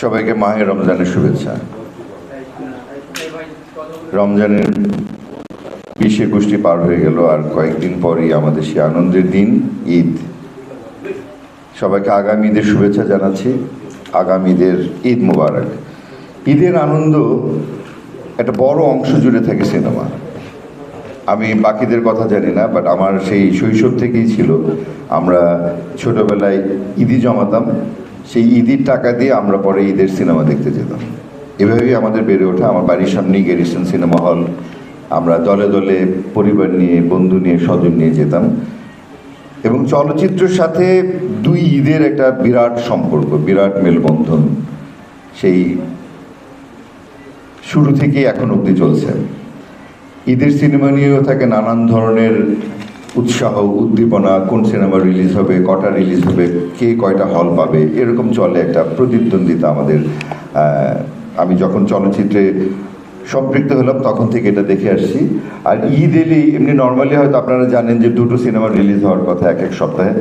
সবাইকে মাহে রমজানের শুভেচ্ছা। রমজানের বিশ একুশটি পার হয়ে গেল আর কয়েকদিন পরই আমাদের সেই আনন্দের দিন, ঈদ। সবাইকে আগামী ঈদের শুভেচ্ছা জানাচ্ছি। আগামী ঈদের ঈদ মুবারক। ঈদের আনন্দ একটা বড় অংশ জুড়ে থাকে সিনেমা। আমি বাকিদের কথা জানি না বাট আমার সেই শৈশব থেকেই ছিল। আমরা ছোটবেলায় ঈদি জমাতাম। সেই ঈদের টাকা দিয়ে আমরা পরে ঈদের সিনেমা দেখতে যেতাম। এভাবেই আমাদের বেড়ে ওঠা। আমার বাড়ির সামনেই গেরিসন সিনেমা হল। আমরা দলে দলে পরিবার নিয়ে, বন্ধু নিয়ে, স্বজন নিয়ে যেতাম। এবং চলচ্চিত্রের সাথে দুই ঈদের একটা বিরাট সম্পর্ক, বিরাট মেলবন্ধন। সেই শুরু থেকেই এখন অবধি চলছে। ঈদের সিনেমা নিয়েও থাকে নানান ধরনের উৎসাহ, উদ্দীপনা, কোন সিনেমা রিলিজ হবে, কটা রিলিজ হবে, কে কয়টা হল পাবে, এরকম চলে একটা প্রতিদ্বন্দ্বিতা আমাদের। আমি যখন চলচ্চিত্রে সম্পৃক্ত হলাম, তখন থেকে এটা দেখে আসছি। আর ঈদ এলে, এমনি নর্মালি হয়তো আপনারা জানেন যে দুটো সিনেমা রিলিজ হওয়ার কথা এক এক সপ্তাহে।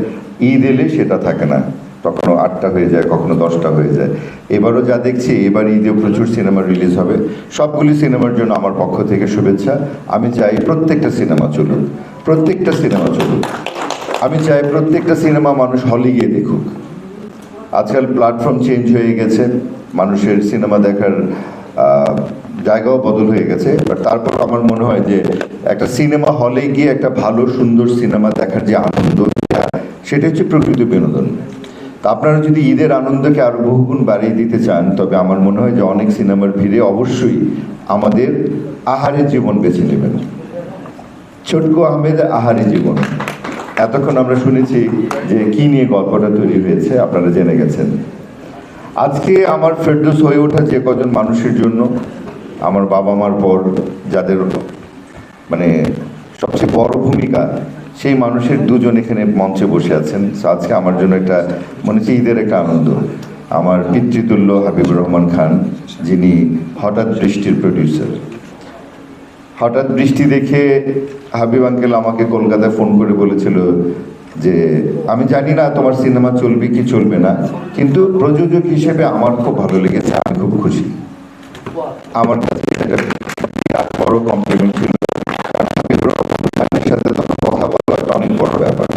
ঈদ এলে সেটা থাকে না। কখনো আটটা হয়ে যায়, কখনো দশটা হয়ে যায়। এবারও যা দেখছি এবার ঈদে প্রচুর সিনেমা রিলিজ হবে, সবগুলি সিনেমার জন্য আমার পক্ষ থেকে শুভেচ্ছা। আমি চাই প্রত্যেকটা সিনেমা চলুক, প্রত্যেকটা সিনেমা চলুক। আমি চাই প্রত্যেকটা সিনেমা মানুষ হলে গিয়ে দেখুক। আজকাল প্ল্যাটফর্ম চেঞ্জ হয়ে গেছে, মানুষের সিনেমা দেখার জায়গাও বদল হয়ে গেছে। বাট তারপর আমার মনে হয় যে একটা সিনেমা হলে গিয়ে একটা ভালো, সুন্দর সিনেমা দেখার যে আনন্দ, সেটা হচ্ছে প্রকৃত বিনোদন। তা আপনারা যদি ঈদের আনন্দকে আরও বহুগুণ বাড়িয়ে দিতে চান, তবে আমার মনে হয় যে অনেক সিনেমার ভিড়ে অবশ্যই আমাদের আহারের জীবন বেছে নেবেন। ছোটকু আহমেদ আহারি জীবন। এতক্ষণ আমরা শুনেছি যে কি নিয়ে গল্পটা তৈরি হয়েছে, আপনারা জেনে গেছেন। আজকে আমার ফেরদোস হয়ে ওঠা যে কজন মানুষের জন্য আমার বাবা মার পর যাদের মানে সবচেয়ে বড় ভূমিকা সেই মানুষের দুজন এখানে মঞ্চে বসে আছেন। আজকে আমার জন্য একটা মনে হচ্ছে ঈদের একটা আনন্দ। আমার পিতৃতুল্য হাবিবুর রহমান খান যিনি হঠাৎ বৃষ্টির প্রডিউসার হঠাৎ বৃষ্টি দেখে হাবিব আঙ্কেল আমাকে কলকাতায় ফোন করে বলেছিল যে আমি জানি না তোমার সিনেমা চলবে কি চলবে না কিন্তু প্রযোজক হিসেবে আমার খুব ভালো লেগেছে আমি খুব খুশি। আমার কাছে বড় কমপ্লিমেন্ট ছিল কারণ হাবিবুর রহমান খানের সাথে তখন কথা বলা একটা অনেক বড় ব্যাপার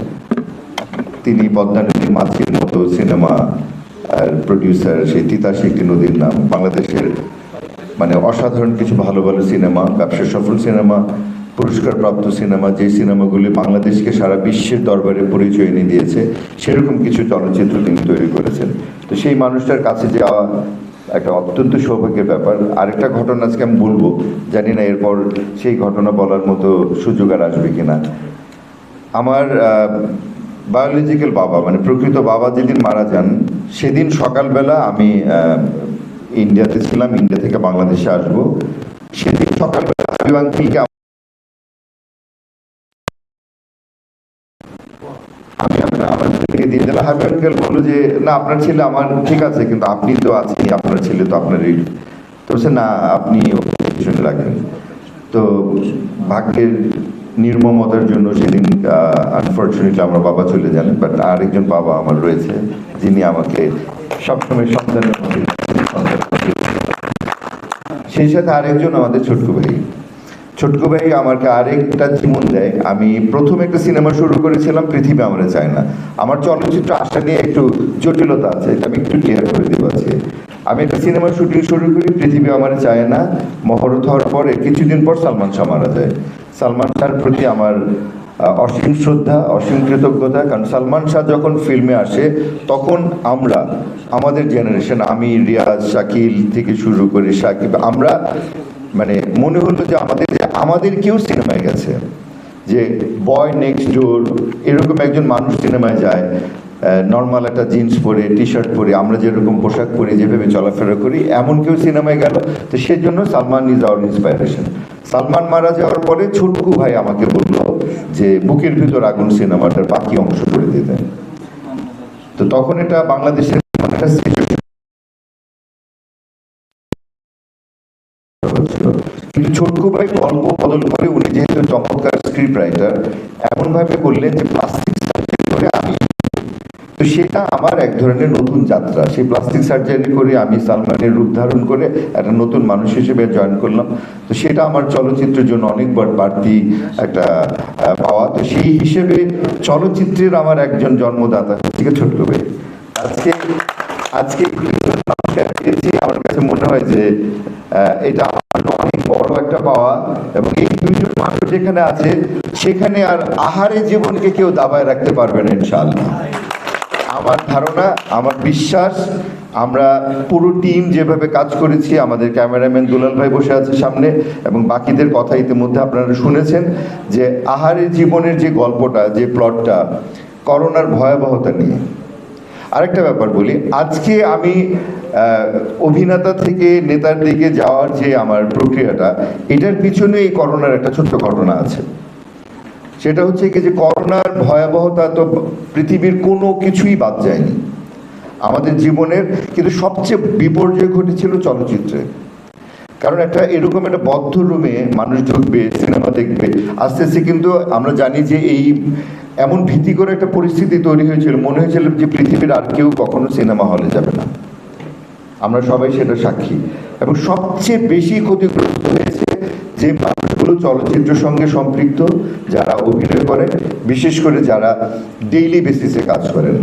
তিনি পদ্মা নদীর মাছির মতো সিনেমা, আর প্রডিউসার সেই তিতাস একটি নদীর নাম। বাংলাদেশের মানে অসাধারণ কিছু ভালো ভালো সিনেমা ব্যবসা সফল সিনেমা পুরস্কার প্রাপ্ত সিনেমা যে সিনেমাগুলি বাংলাদেশকে সারা বিশ্বের দরবারে পরিচয় এনে দিয়েছে, সেরকম কিছু চলচ্চিত্র তিনি তৈরি করেছেন। তো সেই মানুষটার কাছে যাওয়া একটা অত্যন্ত সৌভাগ্যের ব্যাপার। আরেকটা ঘটনা আজকে আমি বলব, জানি না এরপর সেই ঘটনা বলার মতো সুযোগ আর আসবে কিনা। আমার বায়োলজিক্যাল বাবা মানে প্রকৃত বাবা যেদিন মারা যান, সেদিন সকালবেলা আমি ইন্ডিয়াতে ছিলাম, ইন্ডিয়া থেকে বাংলাদেশে আসব। সেদিন সকালবেলা আমি আমার দিয়ে দিলাম বলল যে, না, আপনার ছেলে আমার ঠিক আছে, কিন্তু আপনি তো আছেন আপনার ছেলে তো আপনার তো না, আপনি রাখবেন তো ভাগ্যের নির্মমতার জন্য সেদিন আনফর্চুনেটলি আমার বাবা চলে যান বাট আরেকজন বাবা আমার রয়েছে, যিনি আমাকে সবসময় সন্তানের সেই সাথে আরেকজন আমাদের ছোটকু ভাই। ছোটকু ভাই আমাকে আরেকটা জীবন দেয়। আমি প্রথম একটা সিনেমা শুরু করেছিলাম, পৃথিবী আমরা চাই না। আমার চলচ্চিত্র আসা নিয়ে একটু জটিলতা আছে, এটা আমি একটু ক্লিয়ার করে দেবো আজকে। আমি একটা সিনেমা শুটিং শুরু করি, পৃথিবী আমার চায় না। মহরত হওয়ার পরে, কিছুদিন পর সালমান শাহ মারা যায়। সালমান শাহর প্রতি আমার অসীম শ্রদ্ধা, অসীম কৃতজ্ঞতা। কারণ সালমান শাহ যখন ফিল্মে আসে, তখন আমরা, আমাদের জেনারেশন আমি, রিয়াজ, শাকিল থেকে শুরু করে শাকিব আমরা মানে মনে হলো যে আমাদের যে আমাদের কেউ সিনেমায় গেছে। যে বয় নেক্সট ডোর এরকম একজন মানুষ সিনেমায় যায় নর্মাল একটা জিন্স পরে টি শার্ট পরে, আমরা যেরকম পোশাক পরে, যেভাবে চলাফেরা করি, এমন কেউ সিনেমায় গেল। তো সেজন্য Salman is our inspiration Salman মারা যাওয়ার পরে ছোটকু ভাই আমাকে বলল যে বুকের ভিতর আগুন সিনেমাটার বাকি অংশ করে দিতেন তো তখন এটা বাংলাদেশের একটা কিন্তু ছোটকু ভাই গল্প বদল করে উনি যেহেতু চমৎকার স্ক্রিপ্ট রাইটার এমন ভাবে করলেন যে প্লাস্টিক সাবজেক্ট করে আমি সেটা আমার এক ধরনের নতুন যাত্রা। সেই প্লাস্টিক সার্জারি করে আমি সালমানের রূপ ধারণ করে একটা নতুন মানুষ হিসেবে জয়েন করলাম। তো সেটা আমার চলচ্চিত্রের জন্য অনেক বার- বাড়তি একটা পাওয়া। তো সেই হিসেবে চলচ্চিত্রের আমার একজন জন্মদাতা আছে ছোট্ট ভাই, আজকে আজকে আমার কাছে মনে হয় যে এটা অনেক বড় একটা পাওয়া এবং এই দুইজন মানুষ যেখানে আছে, সেখানে আর আহারে জীবনকে কেউ দাবায় রাখতে পারবে না, ইনশাআল্লাহ। আমার ধারণা, আমার বিশ্বাস, আমরা পুরো টিম যেভাবে কাজ করেছি, আমাদের ক্যামেরাম্যান দুলাল ভাই বসে আছে সামনে এবং বাকিদের কথা ইতিমধ্যে আপনারা শুনেছেন যে আহারের জীবনের যে গল্পটা, যে প্লটটা, করোনার ভয়াবহতা নিয়ে। আরেকটা ব্যাপার বলি, আজকে আমি অভিনেতা থেকে নেতার দিকে যাওয়ার যে আমার প্রক্রিয়াটা, এটার পিছনে এই করোনার একটা ছোট্ট ঘটনা আছে। সেটা হচ্ছে কি যে করোনার ভয়াবহতা তো পৃথিবীর কোনো কিছুই বাদ যায়নি। আমাদের জীবনের কিন্তু সবচেয়ে বিপর্যয় ঘটেছিল চলচ্চিত্রে। কারণ একটা এরকম একটা বদ্ধ রুমে মানুষ ঢুকবে, সিনেমা দেখবে, আস্তে আস্তে কিন্তু আমরা জানি যে এই এমন ভীতিকর একটা পরিস্থিতি তৈরি হয়েছিল, মনে হয়েছিল যে পৃথিবীর আর কেউ কখনো সিনেমা হলে যাবে না। আমরা সবাই সেটা সাক্ষী। এবং সবচেয়ে বেশি ক্ষতিগ্রস্ত হয়েছে যে মানুষগুলো চলচ্চিত্রের সঙ্গে সম্পৃক্ত যারা অভিনয় করেন বিশেষ করে যারা ডেইলি বেসিসে কাজ করেন।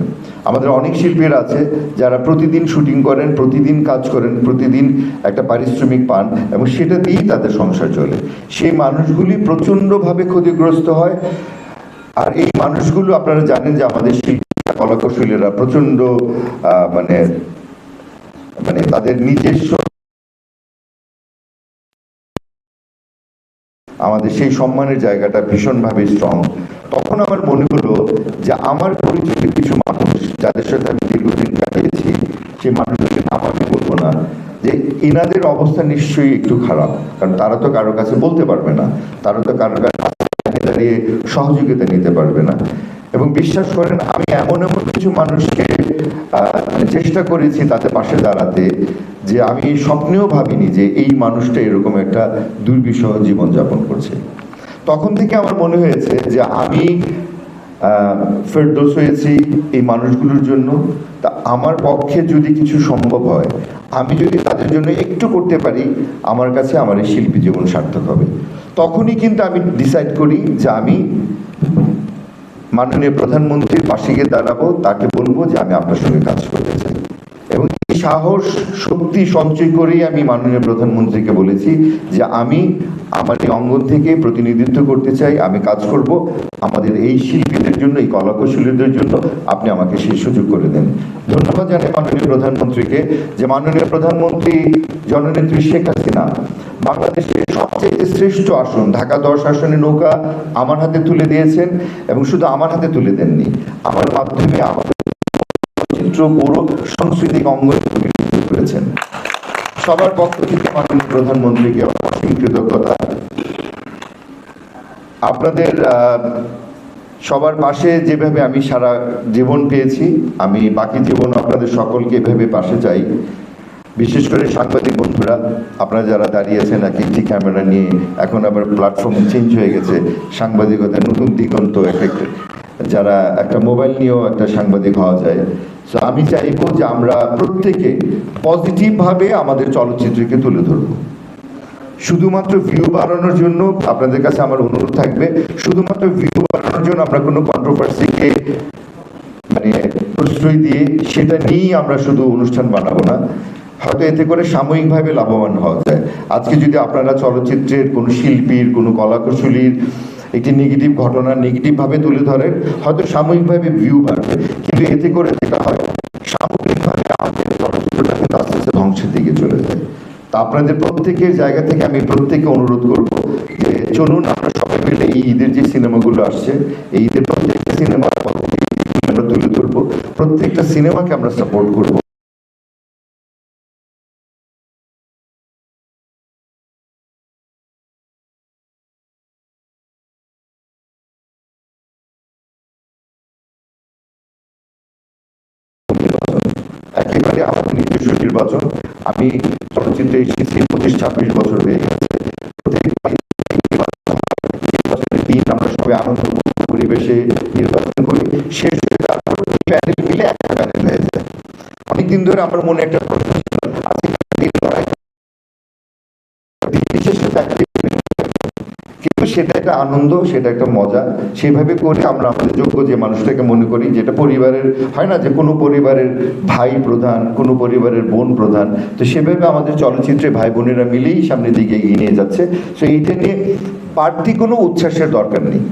আমাদের অনেক শিল্পীরা আছে যারা প্রতিদিন শুটিং করেন, প্রতিদিন কাজ করেন, প্রতিদিন একটা পারিশ্রমিক পান এবং সেটা দিয়েই তাদের সংসার চলে। সেই মানুষগুলি প্রচণ্ডভাবে ক্ষতিগ্রস্ত হয়। আর এই মানুষগুলো আপনারা জানেন যে আমাদের শিল্পীরা কলাকৌশলীরা প্রচণ্ড মানে মানে তাদের নিজস্ব আমাদের সেই সম্মানের জায়গাটা ভীষণভাবে স্ট্রং তখন আমার মনে হলো যে আমার পরিচিত কিছু মানুষ যাদের সাথে আমি দীর্ঘদিন কাটিয়েছি, সেই মানুষদের নাম আমি বলব না, যে ইনাদের অবস্থা নিশ্চয়ই একটু খারাপ। কারণ তারা তো কারও কাছে বলতে পারবে না। তারা তো কারও কাছে দাঁড়িয়ে সহযোগিতা নিতে পারবে না। এবং বিশ্বাস করেন, আমি এমন এমন কিছু মানুষকে মানে চেষ্টা করেছি তাতে পাশে দাঁড়াতে যে আমি স্বপ্নেও ভাবিনি যে এই মানুষটা এরকম একটা দুর্বিষহ জীবনযাপন করছে। তখন থেকে আমার মনে হয়েছে যে আমি ফেরদোস হয়েছি এই মানুষগুলোর জন্য। তা আমার পক্ষে যদি কিছু সম্ভব হয়, আমি যদি তাদের জন্য একটু করতে পারি, আমার কাছে আমার এই শিল্পী জীবন সার্থক হবে। তখনই কিন্তু আমি ডিসাইড করি যে আমি মাননীয় প্রধানমন্ত্রীর পাশে গিয়ে দাঁড়াবো তাকে বলব যে আমি আপনার সঙ্গে কাজ করতে চাই। সাহস, শক্তি সঞ্চয় করেই আমি মাননীয় প্রধানমন্ত্রীকে বলেছি যে আমি আমার এই অঙ্গন থেকে প্রতিনিধিত্ব করতে চাই, আমি কাজ করব। আমাদের এই শিল্পীদের জন্য, এই কলাকুশলীদের জন্য আপনি আমাকে সেই সুযোগ করে দেন। ধন্যবাদ জানাই মাননীয় প্রধানমন্ত্রীকে যে মাননীয় প্রধানমন্ত্রী জননেত্রী শেখ হাসিনা বাংলাদেশের সবচেয়ে শ্রেষ্ঠ আসন, ঢাকা দশ আসনে নৌকা আমার হাতে তুলে দিয়েছেন এবং শুধু আমার হাতে তুলে দেননি, আমার মাধ্যমে আমাদের চিত্র পুরো সাংস্কৃতিক অঙ্গ করেছেন। সবার পক্ষ থেকে মাননীয় প্রধানমন্ত্রীকে অসীম কৃতজ্ঞতা। আপনাদের সবার পাশে যেভাবে আমি সারা জীবন পেয়েছি, আমি বাকি জীবন আপনাদের সকলকে এভাবে পাশে চাই। বিশেষ করে সাংবাদিক বন্ধুরা, আপনারা যারা দাঁড়িয়েছেন এক একটি ক্যামেরা নিয়ে এখন আবার প্ল্যাটফর্ম চেঞ্জ হয়ে গেছে। সাংবাদিকতার নতুন দিগন্ত, এক- যারা একটা মোবাইল নিয়েও একটা সাংবাদিক হওয়া যায়। তো আমি চাইব যে আমরা প্রত্যেকে পজিটিভভাবে আমাদের চলচ্চিত্রকে তুলে ধরবো। শুধুমাত্র ভিউ বাড়ানোর জন্য আপনাদের কাছে আমার অনুরোধ থাকবে, শুধুমাত্র ভিউ বাড়ানোর জন্য আমরা কোনো কন্ট্রোভার্সিকে মানে প্রশ্রয় দিয়ে সেটা নিয়েই আমরা শুধু অনুষ্ঠান বানাবো না। হয়তো এতে করে সাময়িকভাবে লাভবান হওয়া যায়। আজকে যদি আপনারা চলচ্চিত্রের কোনো শিল্পীর, কোনো কলাকুশলীর একটি নেগেটিভ ঘটনা নেগেটিভভাবে তুলে ধরেন হয়তো সাময়িকভাবে ভিউ বাড়বে। কিন্তু এতে করে যেটা হয় সামগ্রিকভাবে আমাদের আস্তে আস্তে ধ্বংসের দিকে চলে যায়। তা আপনাদের প্রত্যেকের জায়গা থেকে আমি প্রত্যেককে অনুরোধ করব যে চলুন আমরা সবাই মিলে এই ঈদের যে সিনেমাগুলো আসছে, এই ঈদের প্রত্যেকটা সিনেমার আমরা তুলে ধরবো। প্রত্যেকটা সিনেমাকে আমরা সাপোর্ট করব। আমার নিজস্ব নির্বাচন, আমি চলচ্চিত্রে এসেছি পঁচিশ, ছাব্বিশ বছর হয়ে গেছে। দিন আমরা সবাই আনন্দ পরিবেশে নির্বাচন করি। শেষ হয়ে তারপর প্যানেল মিলে একটা প্যানেল হয়ে যায়। অনেকদিন ধরে আমার মনে একটা প্রশ্ন সেটা একটা আনন্দ, সেটা একটা মজা। সেভাবে করে আমরা আমাদের যোগ্য যে মানুষটাকে মনে করি, যেটা পরিবারের, হয় না যে কোনো পরিবারের ভাই প্রধান, কোনো পরিবারের বোন প্রধান, তো সেভাবে আমাদের চলচ্চিত্রে ভাই বোনেরা মিলেই সামনের দিকে এগিয়ে নিয়ে যাচ্ছে। তো এইটা নিয়ে বাড়তি কোনো উচ্ছ্বাসের দরকার নেই।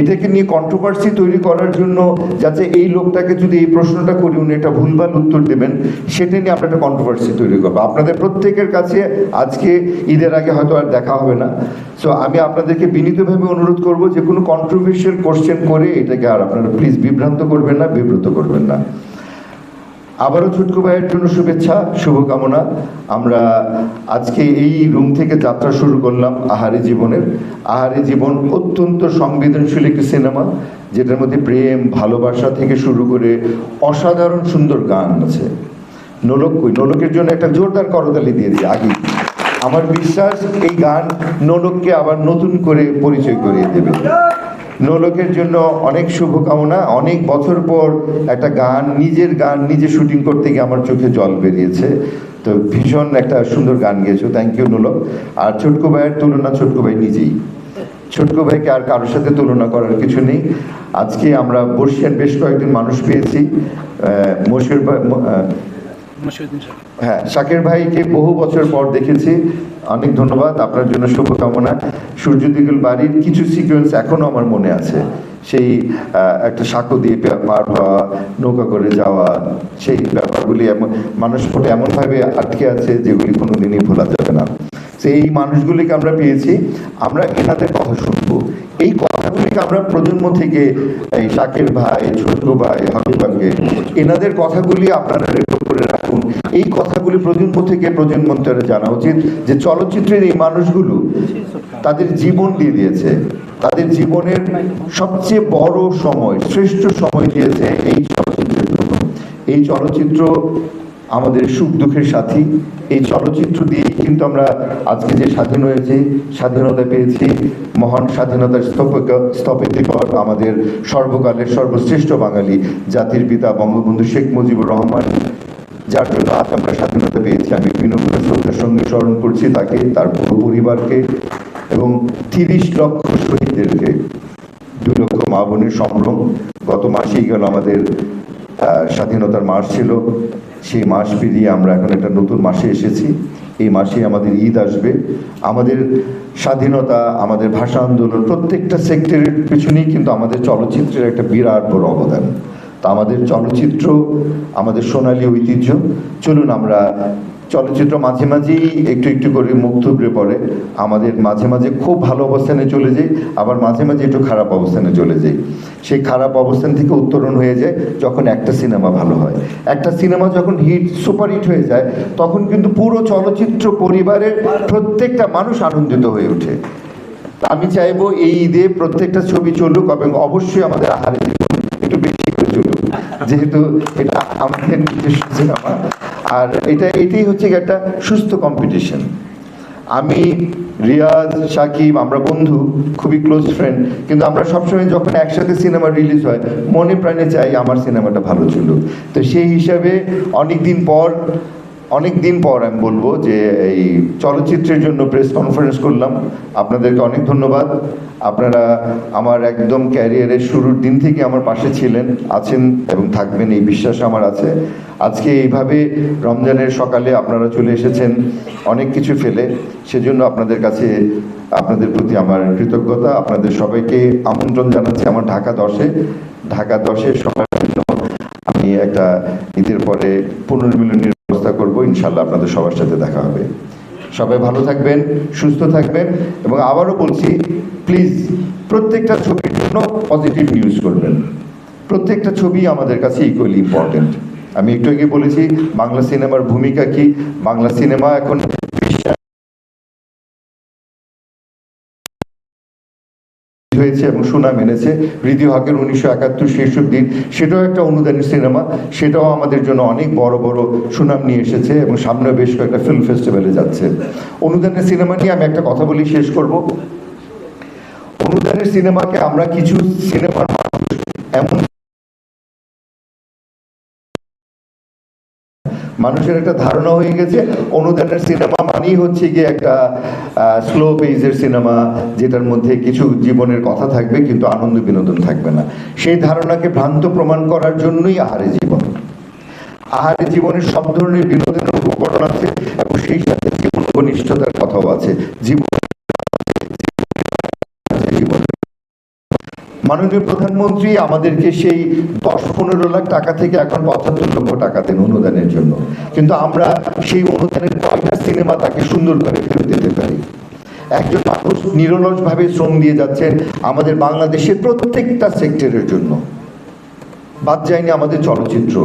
এটাকে নিয়ে কন্ট্রোভার্সি তৈরি করার জন্য যাতে এই লোকটাকে যদি এই প্রশ্নটা করি, উনি এটা ভুলভাল উত্তর দেবেন, সেটা নিয়ে আমরা একটা কন্ট্রোভার্সি তৈরি করব। আপনাদের প্রত্যেকের কাছে আজকে ঈদের আগে হয়তো আর দেখা হবে না। সো আমি আপনাদেরকে বিনীতভাবে অনুরোধ করব যে কোনো কন্ট্রোভার্সিয়াল কোশ্চেন করে এটাকে আর আপনারা প্লিজ বিভ্রান্ত করবেন না, বিব্রত করবেন না। আবারও ছুটকু ভাইয়ের জন্য শুভেচ্ছা, শুভকামনা। আমরা আজকে এই রুম থেকে যাত্রা শুরু করলাম আহারে জীবনের। আহারে জীবন অত্যন্ত সংবেদনশীল একটি সিনেমা, যেটার মধ্যে প্রেম, ভালোবাসা থেকে শুরু করে অসাধারণ সুন্দর গান আছে। নোলক কই? নোলকের জন্য একটা জোরদার করতালি দিয়ে দিই আগে আমার বিশ্বাস, এই গান নোলককে আবার নতুন করে পরিচয় করিয়ে দেবে। নোলকের জন্য অনেক শুভকামনা, অনেক বছর পর একটা গান, নিজের গান নিজে শুটিং করতে গিয়ে আমার চোখে জল বেরিয়েছে। তো ভীষণ একটা সুন্দর গান গেয়েছো। Thank you Nolok. আর ছোটকু ভাইয়ের তুলনা ছোটকু ভাই নিজেই। ছোটকু ভাইকে আর কারোর সাথে তুলনা করার কিছু নেই। আজকে আমরা বর্ষিয়ান বেশ কয়েকজন মানুষ পেয়েছি। মশিউর ভাই হ্যাঁ শাকের ভাইকে বহু বছর পর দেখেছি। অনেক ধন্যবাদ, আপনার জন্য শুভকামনা। সূর্যদিগুল বাড়ির কিছু সিকোয়েন্স এখনও আমার মনে আছে। সেই একটা সাঁকো দিয়ে পার হওয়া, নৌকা করে যাওয়া, সেই ব্যাপারগুলি এমন মানুষ ফোটে এমনভাবে আটকে আছে যেগুলি কোনোদিনই ভোলা যাবে না। এই মানুষগুলিকে আমরা পেয়েছি। আমরা এনাদের কথা শুনব। এই কথাগুলিকে আমরা প্রজন্ম থেকে এই শাকের ভাই ছোট ভাই হাবিবাকে এনাদের কথাগুলি আপনারা এই কথাগুলি প্রজন্ম থেকে প্রজন্মান্তরে জানা উচিত যে চলচ্চিত্রের এই মানুষগুলো তাদের জীবন দিয়ে দিয়েছে। তাদের জীবনের সবচেয়ে বড় সময়, শ্রেষ্ঠ সময় দিয়েছে এই চলচ্চিত্রের জন্য। এই চলচ্চিত্র আমাদের সুখ দুঃখের সাথী। এই চলচ্চিত্র দিয়েই কিন্তু আমরা আজকে যে স্বাধীন হয়েছি, স্বাধীনতা পেয়েছি, মহান স্বাধীনতার স্থপক স্থপতিকর আমাদের সর্বকালের সর্বশ্রেষ্ঠ বাঙালি জাতির পিতা বঙ্গবন্ধু শেখ মুজিবুর রহমান। যার জন্য আজ আমরা স্বাধীনতা পেয়েছি। আমি বিনম্র শ্রদ্ধার সঙ্গে স্মরণ করছি তাকে, তার পুরো পরিবারকে এবং তিরিশ লক্ষ শহীদদেরকে। দুই লক্ষ মা বোনের সম্ভ্রম। গত মাসেই গেল আমাদের স্বাধীনতার মাস ছিল, সেই মাস পেরিয়ে আমরা এখন একটা নতুন মাসে এসেছি। এই মাসে আমাদের ঈদ আসবে। আমাদের স্বাধীনতা, আমাদের ভাষা আন্দোলন প্রত্যেকটা সেক্টরের পিছনেই কিন্তু আমাদের চলচ্চিত্রের একটা বিরাট বড় অবদান। তা আমাদের চলচ্চিত্র, আমাদের সোনালী ঐতিহ্য। চলুন আমরা চলচ্চিত্র মাঝে মাঝেই একটু একটু করে মুখ থুবড়ে পড়ে। আমাদের মাঝে মাঝে খুব ভালো অবস্থানে চলে যাই, আবার মাঝে মাঝে একটু খারাপ অবস্থানে চলে যাই। সেই খারাপ অবস্থান থেকে উত্তরণ হয়ে যায় যখন একটা সিনেমা ভালো হয়। একটা সিনেমা যখন হিট, সুপার হিট হয়ে যায়, তখন কিন্তু পুরো চলচ্চিত্র পরিবারের প্রত্যেকটা মানুষ আনন্দিত হয়ে ওঠে। আমি চাইব এই ঈদে প্রত্যেকটা ছবি চলুক এবং অবশ্যই আমাদের আহারে জীবন একটু বেশি করে চলুক যেহেতু এটা আমাদের নিজস্ব সিনেমা, আর এটা, এটাই হচ্ছে একটা সুস্থ কম্পিটিশন আমি, রিয়াজ, সাকিব, আমরা বন্ধু, খুবই ক্লোজ ফ্রেন্ড কিন্তু আমরা সবসময় যখন একসাথে সিনেমা রিলিজ হয়, মনে প্রাণে চাই আমার সিনেমাটা ভালো ছিল তো সেই হিসাবে অনেক দিন পর অনেক দিন পর আমি বলব যে এই চলচ্চিত্রের জন্য প্রেস কনফারেন্স করলাম। আপনাদেরকে অনেক ধন্যবাদ। আপনারা আমার একদম ক্যারিয়ারের শুরুর দিন থেকে আমার পাশে ছিলেন, আছেন এবং থাকবেন, এই বিশ্বাস আমার আছে। আজকে এইভাবে রমজানের সকালে আপনারা চলে এসেছেন, অনেক কিছু ফেলে। সেজন্য আপনাদের কাছে, আপনাদের প্রতি আমার কৃতজ্ঞতা। আপনাদের সবাইকে আমন্ত্রণ জানাচ্ছি আমার ঢাকা দশে। ঢাকা দশে সবার জন্য আমি একটা ঈদের পরে পুনর্মিলনের করব, ইনশাল্লাহ আপনাদের সবার সাথে দেখা হবে। সবাই ভালো থাকবেন, সুস্থ থাকবেন এবং আবারও বলছি প্লিজ প্রত্যেকটা ছবির জন্য পজিটিভ নিউজ করবেন। প্রত্যেকটা ছবি আমাদের কাছে ইকুয়ালি ইম্পর্টেন্ট আমি একটু আগে বলেছি, বাংলা সিনেমার ভূমিকা কি? বাংলা সিনেমা এখন হয়েছে এবং সুনাম এনেছে। হৃদি হকের উনিশশো একাত্তর শেষব দিন। সেটাও একটা অনুদানের সিনেমা। সেটাও আমাদের জন্য অনেক বড় বড় সুনাম নিয়ে এসেছে এবং সামনে বেশ কয়েকটা ফিল্ম ফেস্টিভ্যালে যাচ্ছে। অনুদানের সিনেমা নিয়ে আমি একটা কথা বলি, শেষ করব। অনুদানের সিনেমাকে আমরা কিছু সিনেমার এমন মানুষের একটা ধারণা হয়ে গেছে, অনুদানের সিনেমা মানেই হচ্ছে গিয়ে একটা স্লো পেজের সিনেমা যেটার মধ্যে কিছু জীবনের কথা থাকবে কিন্তু আনন্দ বিনোদন থাকবে না। সেই ধারণাকে ভ্রান্ত প্রমাণ করার জন্যই আহারে জীবন। আহারে জীবনের সব ধরনের বিনোদনের উপকরণ আছে এবং সেই সাথে জীবন ঘনিষ্ঠতার কথাও আছে। জীবন মাননীয় প্রধানমন্ত্রী, আমাদেরকে সেই দশ পনেরো লাখ টাকা থেকে এখন পঁচাত্তর লক্ষ টাকা দেন অনুদানের জন্য। কিন্তু আমরা সেই অনুদানের কয়টা সিনেমা তাকে সুন্দর করে ফেরত দিতে পারি? একজন মানুষ নিরলসভাবে শ্রম দিয়ে যাচ্ছেন আমাদের বাংলাদেশের প্রত্যেকটা সেক্টরের জন্য। বাদ যায়নি আমাদের চলচ্চিত্র।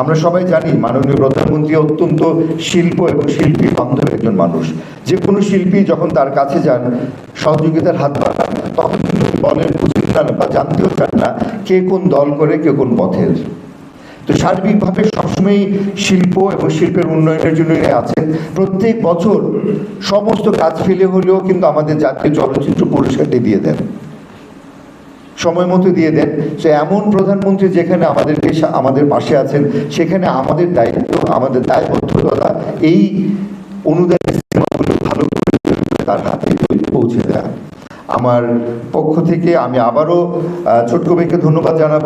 আমরা সবাই জানি মাননীয় প্রধানমন্ত্রী অত্যন্ত শিল্প এবং শিল্পী বান্ধব একজন মানুষ। যে কোনো শিল্পী যখন তার কাছে যান, সহযোগিতার হাত বাড়ান, তখন বলেন বুঝতে চান বা জানতেও চান না কে কোন দল করে, কে কোন পথের। তো সার্বিকভাবে সবসময়ই শিল্প এবং শিল্পের উন্নয়নের জন্য আছেন। প্রত্যেক বছর সমস্ত কাজ ফেলে হলেও কিন্তু আমাদের জাতীয় চলচ্চিত্র পুরস্কারটি দিয়ে দেন। সময় মতো দিয়ে দেন। সে এমন প্রধানমন্ত্রী যেখানে আমাদেরকে আমাদের পাশে আছেন, সেখানে আমাদের দায়িত্ব, আমাদের দায়বদ্ধতা, এই অনুদানের সিনেমাগুলো ভালো করে তার হাতে পৌঁছে দেওয়া। আমার পক্ষ থেকে আমি আবারও ছোট্ট ভাইকে ধন্যবাদ জানাব